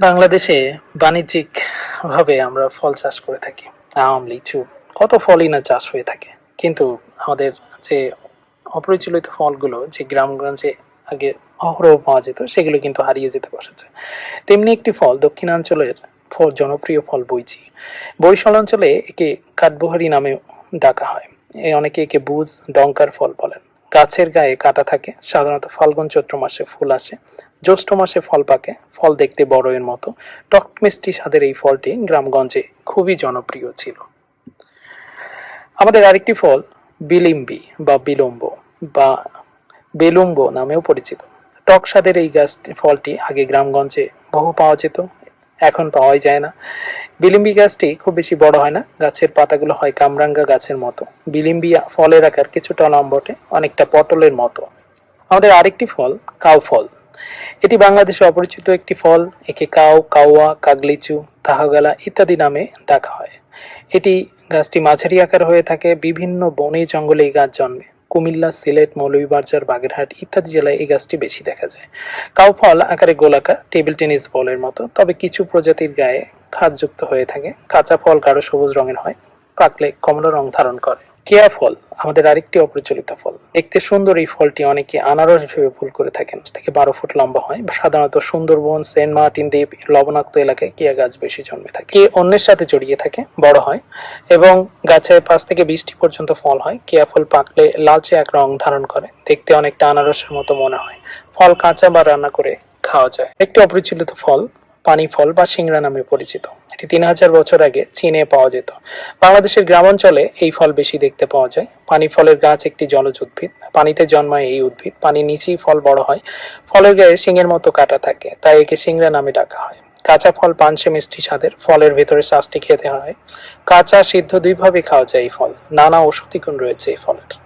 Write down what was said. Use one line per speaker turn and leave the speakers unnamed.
বাংলাদেশে বাণিজ্যিক ভাবে আমরা ফল চাষ করে থাকি, আম, লিচু, কত ফলই না চাষ হয়ে থাকে। কিন্তু আমাদের যে অপরিচালিত ফলগুলো, যে গ্রামগঞ্জে আগে অহরহ পাওয়া যেত, সেগুলো কিন্তু হারিয়ে যেতে বসেছে। তেমনি একটি ফল, দক্ষিণাঞ্চলের ফল, জনপ্রিয় ফল বইচি বরিশাল অঞ্চলে একে কাঠবোহারি নামে ডাকা হয়। অনেকে একে বুজ ডঙ্কার ফল বলেন। গাছের গায়ে কাটা থাকে, সাধারণত ফাল্গুন চৈত্র মাসে ফুল আসে, জ্যৈষ্ঠ মাসে ফল পাকে, ফল দেখতে বড় এর মতো। টক মিষ্টি স্বাদের এই ফলটি গ্রামগঞ্জে খুবই জনপ্রিয় ছিল। আমাদের আরেকটি ফল, বিলিম্বি বা বিলম্ব বা বেলুম্ব নামেও পরিচিত। টক স্বাদের এই গাছ, ফলটি আগে গ্রামগঞ্জে বহু পাওয়া যেত এখন পাওয়াই যায় না। বিলিম্বি গাছটি খুব বেশি বড় হয় না। গাছের পাতাগুলো হয় কামরাঙ্গা গাছের মতো। বিলিম্বিয়া ফলের আকার কিছুটা লম্বটে অনেকটা পটলের মতো। আমাদের আরেকটি ফল, কাউ ফল। এটি বাংলাদেশে অপরিচিত একটি ফল, একে কাউ, কাউয়া, কাগলিচু, তাহাগালা ইত্যাদি নামে ডাকা হয়। এটি গাছটি মাঝারি আকার হয়ে থাকে, বিভিন্ন বনে জঙ্গলে এই গাছ জন্মে। কুমিল্লা, সিলেট, মৌলভীবাজার, বাগেরহাট ইত্যাদি জেলায় এই গাছটি বেশি দেখা যায়। কাউ ফল আকারে গোলাকার, টেবিল টেনিস বলের মতো, তবে কিছু প্রজাতির গায়ে খাদযুক্ত হয়ে থাকে। কাঁচা ফল গাঢ় সবুজ রঙের হয়। পাকলে কমলা রং ধারণ করে। কেয়া ফল? আমাদের আরেকটি অপ্রচলিত ফল। দেখতে সুন্দর এই ফলটি অনেকে আনারস ভেবে ভুল করে থাকেন। থেকে বারো ফুট লম্বা হয় সাধারণত সুন্দরবন, সেন্ট মার্টিন দ্বীপ, লবণাক্ত এলাকায় কেয়া গাছ বেশি জন্মে থাকে। কে অন্যের সাথে জড়িয়ে থাকে, বড় হয় এবং গাছে পাঁচ থেকে বিশটি পর্যন্ত ফল হয়। কেয়া ফল পাকলে লালচে এক রং ধারণ করে। দেখতে অনেকটা আনারসের মতো মনে হয়। ফল কাঁচা বা রান্না করে খাওয়া যায়। একটি অপরিচিত ফল পানি ফল বা সিংড়া নামে পরিচিত। এটি তিন হাজার বছর আগে চীনে পাওয়া যেত। বাংলাদেশের গ্রামাঞ্চলে এই ফল বেশি দেখতে পাওয়া যায়। পানি ফলের গাছ একটি জলজ উদ্ভিদ। পানিতে জন্মায় এই উদ্ভিদ। পানির নিচেই ফল বড় হয়। ফলের গায়ে শিঙের মতো কাটা থাকে। তাই একে সিংড়া নামে ডাকা হয়। কাঁচা ফল পানসে মিষ্টি স্বাদের। ফলের ভেতরে শ্বাসটি খেতে হয়। কাঁচা সিদ্ধ দুইভাবে খাওয়া যায় এই ফল। নানা ঔষধি গুণ রয়েছে এই ফলের।